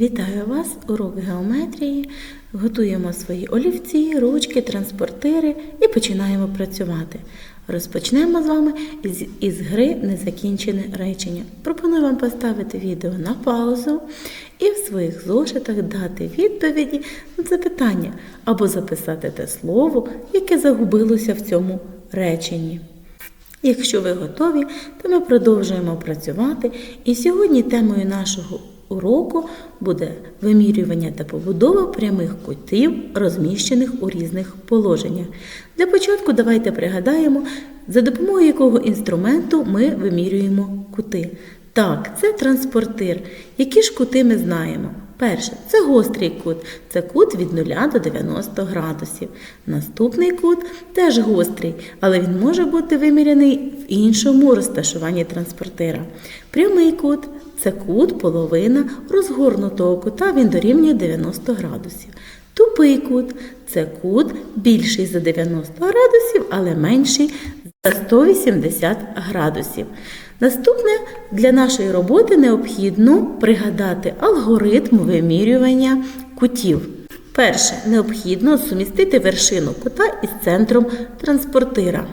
Вітаю вас! Урок геометрії. Готуємо свої олівці, ручки, транспортири і починаємо працювати. Розпочнемо з вами із, із гри незакінчене речення. Пропоную вам поставити відео на паузу і в своїх зошитах дати відповіді на запитання або записати те слово, яке загубилося в цьому реченні. Якщо ви готові, то ми продовжуємо працювати. І сьогодні темою нашого уроку буде вимірювання та побудова прямих кутів, розміщених у різних положеннях. Для початку давайте пригадаємо, за допомогою якого інструменту ми вимірюємо кути. Так, це транспортир. Які ж кути ми знаємо? Перше, це гострий кут. Це кут від 0 до 90 градусів. Наступний кут теж гострий, але він може бути виміряний в іншому розташуванні транспортира. Прямий кут це кут, половина розгорнутого кута, він дорівнює 90 градусів. Тупий кут це кут більший за 90 градусів, але менший за 180 градусів. Наступне для нашої роботи необхідно пригадати алгоритм вимірювання кутів. Перше, необхідно сумістити вершину кута із центром транспортира.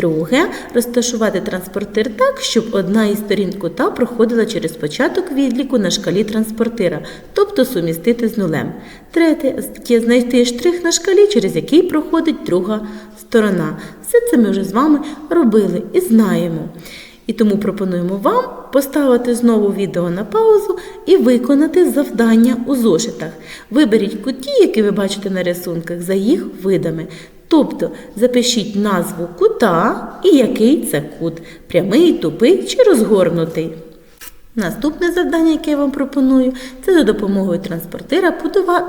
Друге, розташувати транспортир так, щоб одна із сторін кута проходила через початок відліку на шкалі транспортира, тобто сумістити з нулем. Третє, знайти штрих на шкалі, через який проходить друга сторона. Все це ми вже з вами робили і знаємо. І тому пропонуємо вам поставити знову відео на паузу і виконати завдання у зошитах. Виберіть куті, які ви бачите на рисунках, за їх видами. Тобто запишіть назву кута і який це кут прямий, тупий чи розгорнутий. Наступне завдання, яке я вам пропоную, це за допомогою транспортира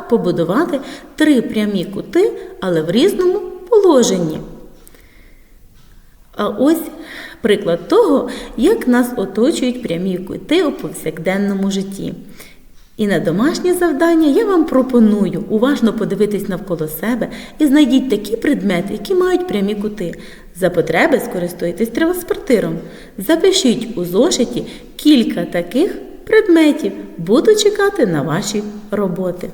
побудувати три прямі кути, але в різному положенні. А ось приклад того, як нас оточують прямі кути у повсякденному житті. І на домашнє завдання я вам пропоную уважно подивитись навколо себе і знайдіть такі предмети, які мають прямі кути. За потреби скористуйтесь транспортиром. Запишіть у зошиті кілька таких предметів. Буду чекати на ваші роботи.